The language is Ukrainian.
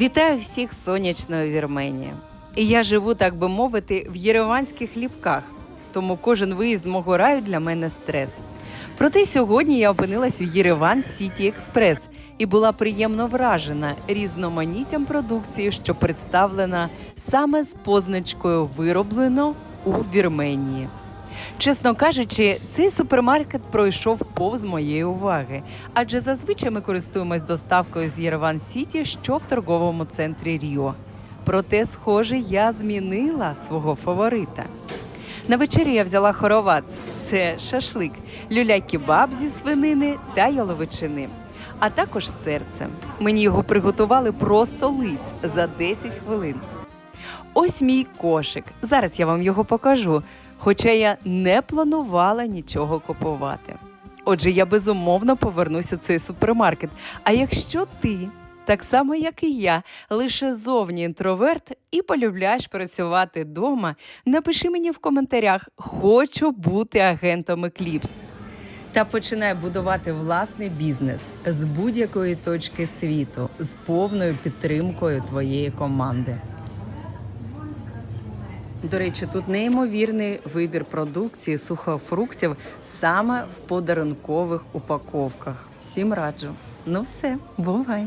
Вітаю всіх з сонячної Вірменії. І я живу, так би мовити, в єреванських ліпках, тому кожен виїзд з мого раю для мене стрес. Проте сьогодні я опинилась в Єреван Сіті Експрес і була приємно вражена різноманіттям продукції, що представлена саме з позначкою вироблено у Вірменії. Чесно кажучи, цей супермаркет пройшов повз моєї уваги, адже зазвичай ми користуємось доставкою з Єреван Сіті, що в торговому центрі Ріо. Проте, схоже, я змінила свого фаворита. На вечерю я взяла хоровац це шашлик, люля-кебаб зі свинини та яловичини, а також з серцем. Мені його приготували просто лиць за 10 хвилин. Ось мій кошик. Зараз я вам його покажу, хоча я не планувала нічого купувати. Отже, я безумовно повернусь у цей супермаркет. А якщо ти, так само як і я, лише зовні інтроверт і полюбляєш працювати вдома, напиши мені в коментарях: хочу бути агентом Екліпс. Та починай будувати власний бізнес з будь-якої точки світу з повною підтримкою твоєї команди. До речі, тут неймовірний вибір продукції сухофруктів саме в подарункових упаковках. Всім раджу. Ну все, бувай!